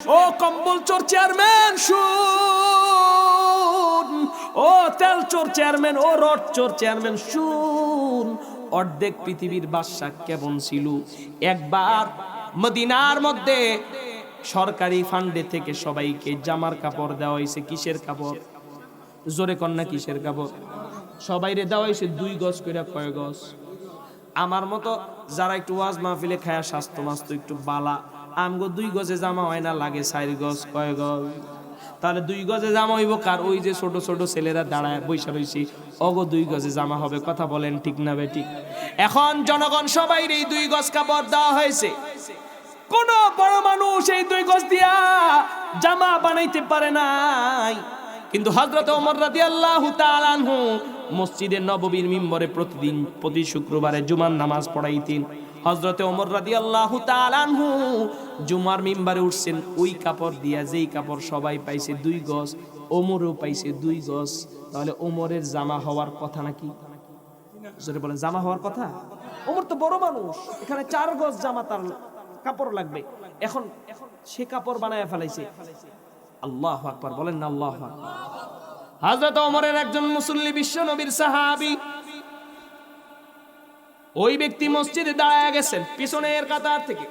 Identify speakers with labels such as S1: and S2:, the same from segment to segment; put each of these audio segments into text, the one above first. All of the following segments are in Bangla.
S1: ও কম্বল চোর চেয়ারম্যান, শুন। ও তেল চোর চেয়ারম্যান, ও রড চোর চেয়ারম্যান, শুন। অর্ধেক পৃথিবীর বাদশা কেমন ছিল? একবার মদিনার মধ্যে সরকারি ফান্ডে থেকে সবাইকে জামার কাপড় দেওয়া হয়েছে। কিসের কাপড়? জোরে কন্যা কিসের কাপড়? সবাইরে দেওয়া হয়েছে দুই গজ কইরা কয় গজ। আমার মতো যারা একটু ওয়াজ মাহফিলে খায়া স্বাস্থ্য মাস্ত একটু বালা আমগো দুই গজে জামা হয় না লাগে, চার গজ, কয় গজ। তাহলে দুই গজে জামা হইব কার? ওই যে ছোট ছোট ছেলেরা দাঁড়ায় বৈশা রয়েছি অগো দুই গজে জামা হবে, কথা বলেন ঠিক না বে ঠিক? এখন জনগণ সবাই এই দুই গজ কাপড় দেওয়া হয়েছে। কোন বড় মানুষ এই দুই গজ দিয়া জামা বানাইতে পারে নাই। কিন্তু হজরত ওমর রাদিয়াল্লাহু তাআলা আনহু মসজিদের নববীর মিম্বরে প্রতিদিন, প্রতি শুক্রবারে জুমার নামাজ পড়াইতেন। হজরতে ওমর তাআলা আনহু জুমার মিম্বরে উঠছেন, ওই কাপড় দিয়া যেই কাপড় সবাই পাইছে দুই গজ, ওমরও পাইছে দুই গজ। তাহলে ওমরের জামা হওয়ার কথা নাকি? জোরে বলেন, জামা হওয়ার কথা? ওমর তো বড় মানুষ, এখানে চার গজ জামা তার কাপড় লাগবে। এখন এখন সে কাপড় বানায় ফেলাইছে। আল্লাহ আকবার, বলেন না আল্লাহ আকবার। হযরত ওমরের একজন মুসল্লি বিশ্ব নবীর সাহাবী ওই ব্যক্তি মসজিদে দাঁড়ায় গেছেন, পিছনের কাতার থেকে।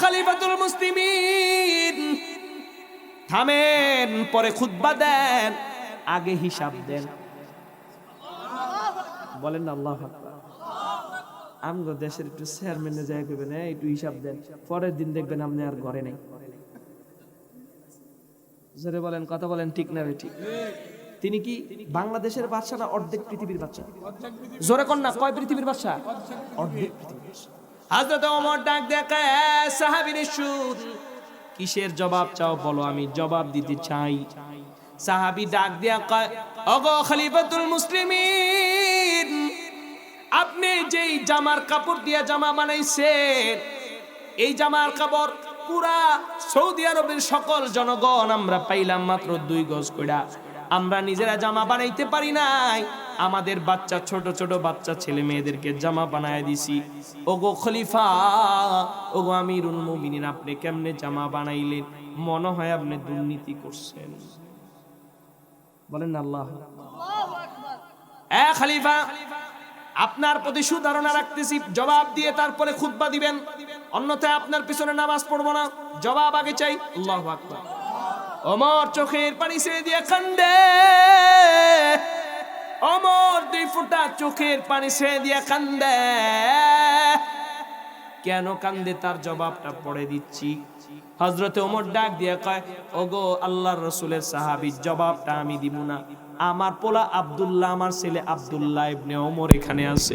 S1: খলিফাতুল মুসলিমিন, থামেন, পরে খুতবা দেন, আগে হিসাব দেন। বলেন আল্লাহ আমগো দেশের একটু চেয়ারম্যানে যাই করবেন একটু হিসাব দেন। পরের দিন দেখবেন আপনি আর ঘরে নেই। জোরে বলেন, কথা বলেন ঠিক না ঠিক? তিনি কি বাংলাদেশের বাদশা না অর্ধেক পৃথিবীর বাচ্চা জোরে কন না কয় পৃথিবীর বাদশা অর্ধেক পৃথিবীর হাজরত ওমর ডাক দেখা সাহাবীর সুর কিসের জবাব চাও বলো আমি জবাব দিতে চাই। সাহাবী ডাক দিয়া কয় ওগো খলিফাতুল মুসলিমিন আপনি যেই জামার কাপড় দিয়া জামা বানাইছেন এই জামার কাপড় পুরা সৌদি আরবের সকল জনগণ আমরা পাইলাম মাত্র দুই গজ কইরা। আমরা নিজেরা জামা বানাইতে পারি নাই। আমাদের বাচ্চা, ছোট ছোট বাচ্চা ছেলে মেয়েদেরকে জামা বানায় দিছি। ওগো খলিফা, ওগো আমিরুল মুমিনিন, আপনি কেমনে জামা বানাইলেন? মনে হয় আপনি দুর্নীতি করছেন। বলেন আল্লাহ। খলিফা, আপনার প্রতি সুধারণা রাখতেছি, জবাব দিয়ে তারপরে খুতবা দিবেন। অন্যথায় আপনার পিছনে নামাজ পড়ব না। জবাব আগে চাই। আল্লাহু আকবার। ওমর চোখের পানি ছেড়ে দিয়ে কান্দে। অমর দুই ফুটা চোখের পানি ছেড়ে দিয়ে কান্দে। কেন কান্দে তার জবাবটা পড়ে দিচ্ছি। হজরতে ওমর ডাক দিয়ে কয়, ওগো আল্লাহর রসুলের সাহাবি, জবাবটা আমি দিব না। আমার পোলা আব্দুল্লাহ, আমার ছেলে আব্দুল্লাহ ইবনে ওমর এখানে আছে।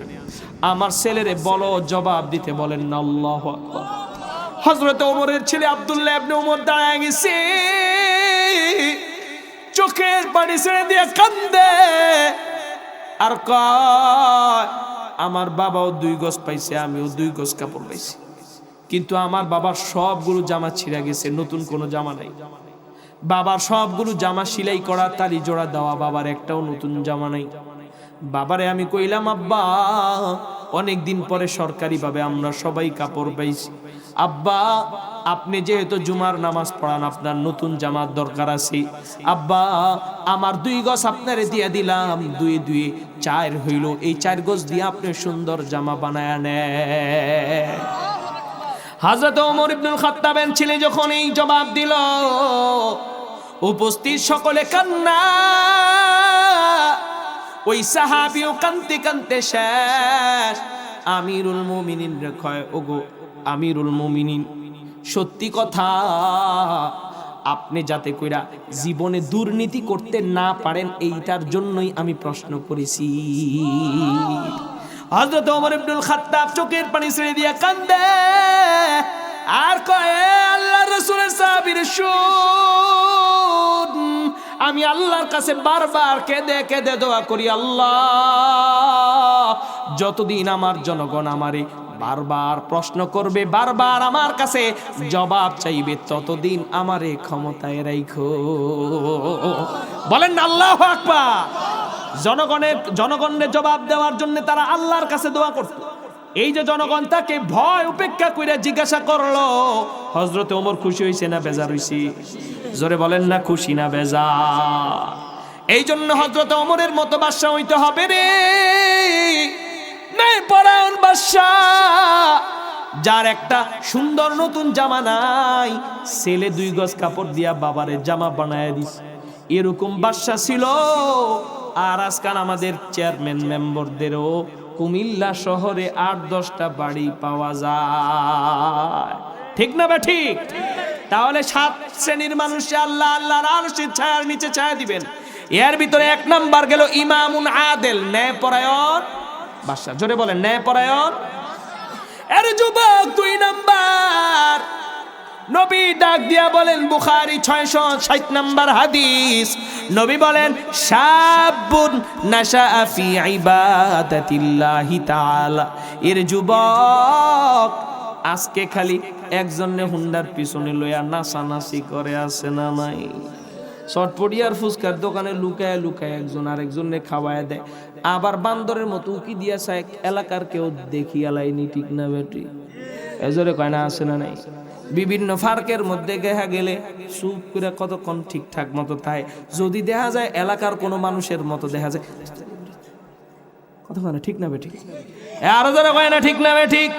S1: আমার ছেলেরে বলো, জবাব দিতে বলেন আল্লাহ হজরত ওমরের ছেলে আব্দুল্লাহ ইবনে ওমর দাঁড়ায় গেছে। চোখের পানি ছেড়ে দিয়ে কান্দে। আর কয়, আমার বাবাও দুই গজ পাইছে, আমিও দুই গজ কাপড় পাইছি। কিন্তু আমার বাবার সবগুলো জামা ছিঁড়া গেছে, নতুন কোনো জামা নাই। বাবার সবগুলো জামা সেলাই করা, তালি জোড়া দেওয়া, বাবার একটাও নতুন জামা নাই। বাবারে আমি কইলাম, আব্বা অনেক দিন পরে সরকারিভাবে আমরা সবাই কাপড় পাইছি। আব্বা, আপনি যেহেতু জুমার নামাজ পড়ান, আপনার নতুন জামার দরকার আছে। আব্বা, আমার দুই গজ আপনারে দিয়ে দিলাম। দুই দুই, চার হইল। এই চার গজ দিয়ে আপনি সুন্দর জামা বানায় নেয় হাজরত ওমর ইবনুল খাত্তাবের ছেলে যখন এই জবাব দিল, উপস্থিত সকলে কান্না। ওই সাহাবিও কানতে কান্তে শেষ। আমিরুল মুমিনিন রেখয় ওগো আমিরুল মুমিনিন। সত্যি কথা, আপনি যাতে কইরা জীবনে দুর্নীতি করতে না পারেন, এইটার জন্যই আমি প্রশ্ন করেছি। হযরত ওমর ইবনুল খাত্তাব চোখের পানি ছেড়ে দিয়ে কান্দে। আর কয়, "এ আল্লাহর রাসূলের সাহাবীর শুন আমি আল্লাহর কাছে বারবার কেঁদে কেঁদে দোয়া করি, আল্লাহ। যতদিন আমার জনগণ আমারে বারবার প্রশ্ন করবে, বারবার আমার কাছে জবাব চাইবে, ততদিন আমারে ক্ষমতায় রাইখো। বলেন আল্লাহ আকবার। জনগণের জনগণের জবাব দেওয়ার জন্য তারা আল্লাহর কাছে দোয়া করত। এই যে জনগণ তাকে ভয় উপেক্ষা করে জিজ্ঞাসা করল হজরতে ওমর খুশি হয়েছে না বেজার হয়েছি জোরে বলেন না, খুশি না বেজা এই জন্য হজরত ওমরের মতো বাদশা হইতে হবে রে। পরায়ণ বাদশা, যার একটা সুন্দর নতুন জামা নাই, ছেলে দুই গজ কাপড় দিয়া বাবারে জামা বানায় দিস। এরকম বাদশা ছিল। আর আজকাল আমাদের চেয়ারম্যান মেম্বারদেরও কুমিল্লা শহরে আট, দশটা বাড়ি পাওয়া যায়। ঠিক না বা ঠিক? তাহলে সাত শ্রেণির মানুষ আল্লাহ আল্লাহর আরশের ছায়ার নিচে ছায়া দিবেন। এর ভিতরে এক নাম্বার গেল ইমামুন আদেল ন্যায় পরায়ণ বাদশা জোরে বলেন, ন্যায় পরায়ণ। এর যুবক দুই নাম্বার। নবী ডাক দিয়া বলেন, বুখারি ছয়শো ষাট নাম্বার হাদিস। নবী বলেন শাবুন নাশা ফি ইবাদাতিল্লাহি তাআলা। এর যুবক, আজকে খালি একজনে হুন্ডার পিছনে লইয়া নাচানাচি করে, আছে না নাই? চটপটিয়ার ফুচকার দোকানে লুকায় লুকায় একজন আরেকজনে খাওয়ায় দেয়। আবার বান্দরের মতো উকি দিয়া চায় এলাকার কেউ দেখি আলাইনি ঠিক না বেটি? এজরে কয় না, আছে না নাই? বিভিন্ন ফার্কের মধ্যে গেহা গেলে চুপ করে কতক্ষণ ঠিকঠাক মতো তাই যদি দেখা যায় এলাকার কোনো মানুষের মতো দেখা যায় কথা কয় না, ঠিক না বে ঠিক আরও যারা কয় না, ঠিক না বে ঠিক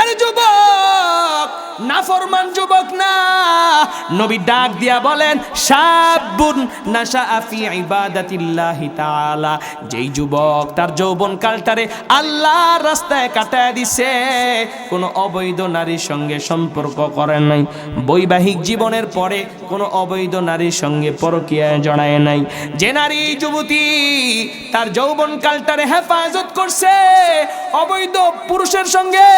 S1: এর যুবক! নাফরমান যুবক না। নবী ডাক দিয়া বলেন শাবুন নাশা আফি ইবাদাতিল্লাহি তাআলা। যেই যুবক তার যৌবন কালটারে আল্লাহর রাস্তায় কাটায় দিছে। কোনো অবৈধ নারীর সঙ্গে সম্পর্ক করে নাই। বৈবাহিক জীবনের পরে কোনো অবৈধ নারীর সঙ্গে পরকীয়ায় জড়ায় নাই। যে নারী, যুবতী, তার যৌবন কালটারে হেফাজত করছে, অবৈধ পুরুষের সঙ্গে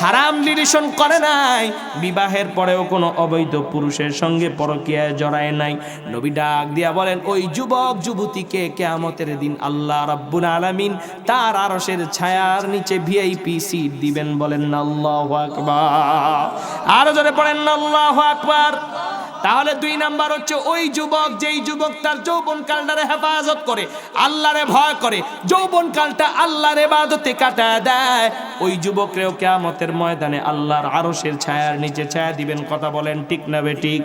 S1: হারাম রিলেশন করে নাই। বিবাহের পরেও কোনো অবৈধ পুরুষের সঙ্গে পরকীয়ায় জড়ায় নাই। নবী ডাক দিয়া বলেন, ওই যুবক, যুবতীকে কেয়ামতের দিন আল্লাহ রাব্বুল আলামিন তার আরশের ছায়ার নিচে ভিআইপি সিট দিবেন বলেন, আল্লাহু আকবার। আরও জোরে পড়েন, আল্লাহ আকবার। তাহলে দুই নাম্বার হচ্ছে ওই যুবক যেই যুবক তার যৌবন কালটারে হেফাজত করে, আল্লাহরে ভয় করে, যৌবন কালটা আল্লাহর ইবাদতে কাটা দেয়। ওই যুবকরেও কেয়ামতের ময়দানে আল্লাহর আরশের ছায়ার নিচে ছায়া দিবেন, কথা বলেন ঠিক না বে ঠিক?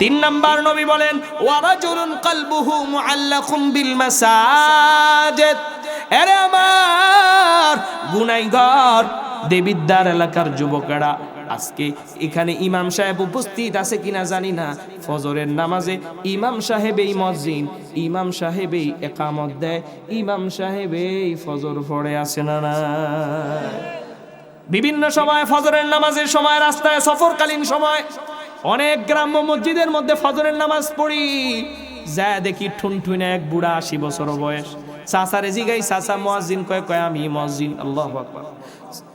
S1: তিন নাম্বার নবী বলেন ওয়ারাজুলুন কলবুহু মুআল্লাকুম বিল মাসাজিদ। এরে আমার গুনাইগর দেবিদ্দার এলাকার যুবকেরা আজকে এখানে ইমাম সাহেব উপস্থিত আছে কিনা জানি না। ফজরের নামাজে ইমাম সাহেবেই মসজিদ, ইমাম সাহেবেই একামত দেয়, ইমাম সাহেবেই ফজর পড়ে আছে না না। বিভিন্ন সময় ফজরের নামাজের সময়, রাস্তায় সফরকালীন সময় অনেক গ্রাম্য মসজিদের মধ্যে ফজরের নামাজ পড়ি। যা দেখি ঠুনঠুনে এক বুড়া আশি বছর বয়স। চাচারে জিগাই চাচা মসজিদ কয় কয়, আমি মসজিদ আল্লাহ আকবার।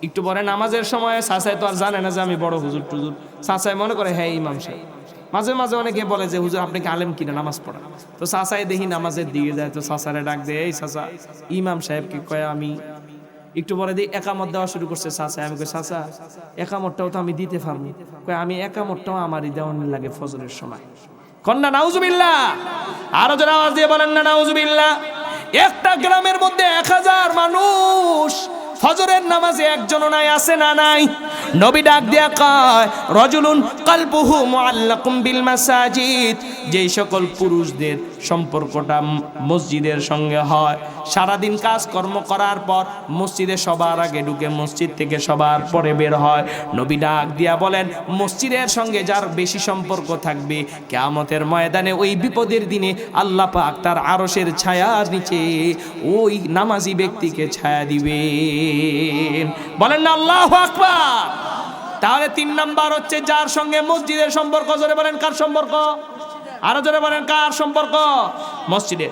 S1: একটু পরে নামাজের সময় চাচাই তো আর জানে না যে আমি বড় হুজুর টুজুর। চাচাই মনে করে হ্যাঁ ইমাম সাহেব। মাঝে মাঝে অনেকে বলে যে, হুজুর, আপনি কি আলেম কিনা? নামাজ পড়া তো চাচাই দেখি নামাজের দিকে যায়, তো চাচারে ডাক দেয়, এই চাচা, ইমাম সাহেবকে কয়, আমি একটু পরে দিই একামত দেওয়া শুরু করছে চাচা আমি কই, চাচা, একামতটাও তো আমি দিতে পারব। কই আমি একামতটাও আমারই দেওয়ান লাগে ফজরের সময়। কন্যা নাউজুবিল্লা আরও যারা আওয়াজ দিয়ে বলেন না নাউজুবিল্লা একটা গ্রামের মধ্যে এক হাজার মানুষ ফজরের নামাজে একজনও নাই, আছে না নাই? নবী ডাক দিয়া কয়, রজুলুন কালবুহু মুআল্লাকুম বিল মাসাজিদ। যেই সকল পুরুষদের সম্পর্কটা মসজিদের সঙ্গে হয়। সারাদিন কাজকর্ম করার পর মসজিদে সবার আগে ঢুকে মসজিদ থেকে সবার পরে বের হয়। নবী ডাক দিয়া বলেন, মসজিদের সঙ্গে যার বেশি সম্পর্ক থাকবে, কেয়ামতের ময়দানে ওই বিপদের দিনে আল্লাহ পাক তার আরশের ছায়ার নিচে ওই নামাজি ব্যক্তিকে ছায়া দিবেন বলেন না, আল্লাহ আকবার। তাহলে তিন নাম্বার হচ্ছে যার সঙ্গে মসজিদের সম্পর্ক, জোরে বলেন কার সম্পর্ক? আরও জোরে বলেন কার সম্পর্ক? মসজিদের।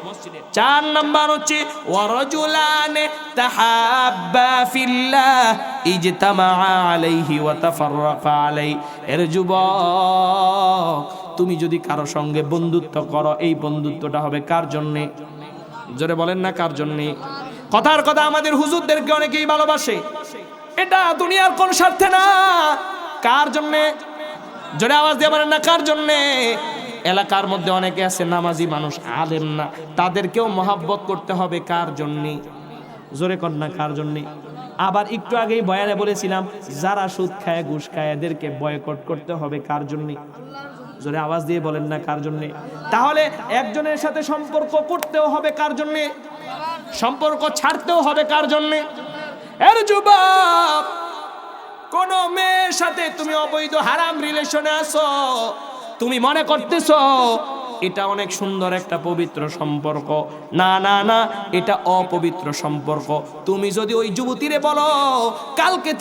S1: চার নাম্বার হচ্ছে ওয়ারজুলানে তাহাব্বা ফিল্লাহ ইজতামা আলাইহি ওয়া তাফাররাকা আলাই। এর যুবক, তুমি যদি কারও সঙ্গে বন্ধুত্ব করো, এই বন্ধুত্বটা হবে কার জন্যে? জোরে বলেন না কার জন্যে? কথার কথা আমাদের হুজুরদেরকে অনেকেই ভালোবাসে। এটা দুনিয়ার কোন স্বার্থে না। কার জন্যে? জোরে আওয়াজ দিয়ে বলেন না, কার জন্যে? এলাকার মধ্যে অনেকে আছে, নামাজি মানুষ, আলেম না। তাদেরকেও মহাব্বত করতে হবে কার জন্যে? জোরে না, কার জন্যে? আবার একটু আগেই বয়ানে বলেছিলাম, যারা সুদ খায়, ঘুষ খায়, এদেরকে বয়কট করতে হবে কার জন্যে? জোরে আওয়াজ দিয়ে বলেন না কার জন্যে। তাহলে একজনের সাথে সম্পর্ক করতেও হবে কার জন্যে? সম্পর্ক ছাড়তেও হবে কার জন্যে? এর যুবক কোন মেয়ের সাথে তুমি অবৈধ হারাম রিলেশনে আছো, তুমি মনে করতেছো, এটা অনেক সুন্দর একটা পবিত্র সম্পর্ক। না না না, এটা অপবিত্র সম্পর্ক। তুমি যদি ওই যুবতীরে বলো, কালকে